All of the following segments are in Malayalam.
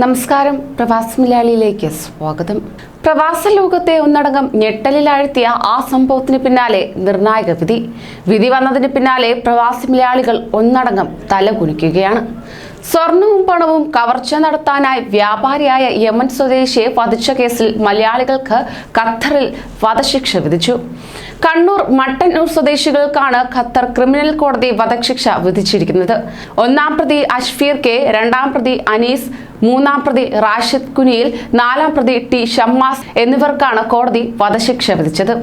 നമസ്കാരം പ്രവാസി മലയാളിയിലേക്ക് സ്വാഗതം. പ്രവാസ ലോകത്തെ ഒന്നടങ്കം ഞെട്ടലിലാഴ്ത്തിയ ആ സംഭവത്തിന് പിന്നാലെ നിർണായക വിധി. വിധി വന്നതിന് പിന്നാലെ പ്രവാസി മലയാളികൾ ഒന്നടങ്കം തലകുനിക്കുകയാണ്. സ്വർണവും പണവും കവർച്ച നടത്താനായി വ്യാപാരിയായ യമൻ സ്വദേശിയെ വധിച്ച കേസിൽ മലയാളികൾക്ക് ഖത്തറിൽ വധശിക്ഷ വിധിച്ചു. കണ്ണൂർ മട്ടന്നൂർ സ്വദേശികൾക്കാണ് ഖത്തർ ക്രിമിനൽ കോടതി വധശിക്ഷ വിധിച്ചിരിക്കുന്നത്. ഒന്നാം പ്രതി അഷ്ഫീർ കെ രണ്ടാം പ്രതി അനീസ് മൂന്നാം പ്രതി റാഷിദ് കുനിയിൽ നാലാം പ്രതി ടി ഷമ്മാസ് എന്നിവർക്കാണ് കോടതി വധശിക്ഷ വിധിച്ചത്.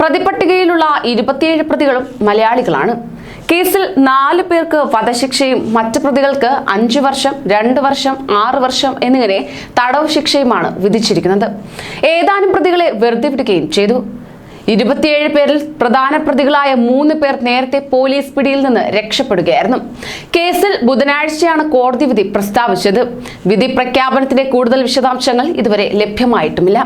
പ്രതിപട്ടികയിലുള്ള ഇരുപത്തിയേഴ് പ്രതികളും മലയാളികളാണ്. കേസിൽ നാല് പേർക്ക് വധശിക്ഷയും മറ്റ് പ്രതികൾക്ക് അഞ്ചു വർഷം രണ്ട് വർഷം ആറ് വർഷം എന്നിങ്ങനെ തടവ് ശിക്ഷയുമാണ് വിധിച്ചിരിക്കുന്നത്. ഏതാനും പ്രതികളെ വെറുതെ വിടുകയും ചെയ്തു. ഇരുപത്തിയേഴ് പേരിൽ പ്രധാന പ്രതികളായ മൂന്ന് പേർ നേരത്തെ പോലീസ് പിടിയിൽ നിന്ന് രക്ഷപ്പെടുകയായിരുന്നു. കേസിൽ ബുധനാഴ്ചയാണ് കോടതി വിധി പ്രസ്താവിച്ചത്. വിധി പ്രഖ്യാപനത്തിന്റെ കൂടുതൽ വിശദാംശങ്ങൾ ഇതുവരെ ലഭ്യമായിട്ടുമില്ല.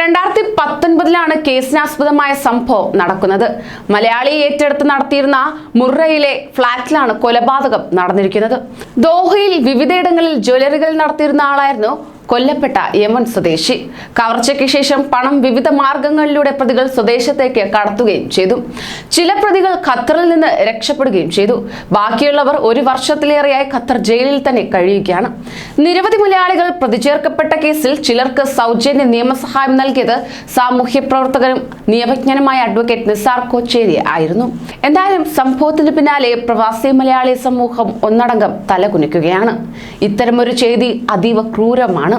രണ്ടായിരത്തി പത്തൊൻപതിലാണ് കേസിനാസ്പദമായ സംഭവം നടക്കുന്നത്. മലയാളി ഏറ്റെടുത്ത് നടത്തിയിരുന്ന മുറയിലെ ഫ്ളാറ്റിലാണ് കൊലപാതകം നടന്നിരിക്കുന്നത്. ദോഹയിൽ വിവിധയിടങ്ങളിൽ ജ്വല്ലറികൾ നടത്തിയിരുന്ന ആളായിരുന്നു കൊല്ലപ്പെട്ട യമൻ സ്വദേശി. കവർച്ചയ്ക്ക് ശേഷം പണം വിവിധ മാർഗങ്ങളിലൂടെ പ്രതികൾ സ്വദേശത്തേക്ക് കടത്തുകയും ചെയ്തു. ചില പ്രതികൾ ഖത്തറിൽ നിന്ന് രക്ഷപ്പെടുകയും ചെയ്തു. ബാക്കിയുള്ളവർ ഒരു വർഷത്തിലേറെയായി ഖത്തർ ജയിലിൽ തന്നെ കഴിയുകയാണ്. നിരവധി മലയാളികൾ പ്രതിചേർക്കപ്പെട്ട കേസിൽ ചിലർക്ക് സൗജന്യ നിയമസഹായം നൽകിയത് സാമൂഹ്യ പ്രവർത്തകനും നിയമജ്ഞനുമായ അഡ്വക്കേറ്റ് നിസാർ കോച്ചേരി ആയിരുന്നു. എന്തായാലും സംഭവത്തിന് പിന്നാലെ പ്രവാസി മലയാളി സമൂഹം ഒന്നടങ്കം തലകുനിക്കുകയാണ്. ഇത്തരമൊരു ചെയ്തി അതീവ ക്രൂരമാണ്.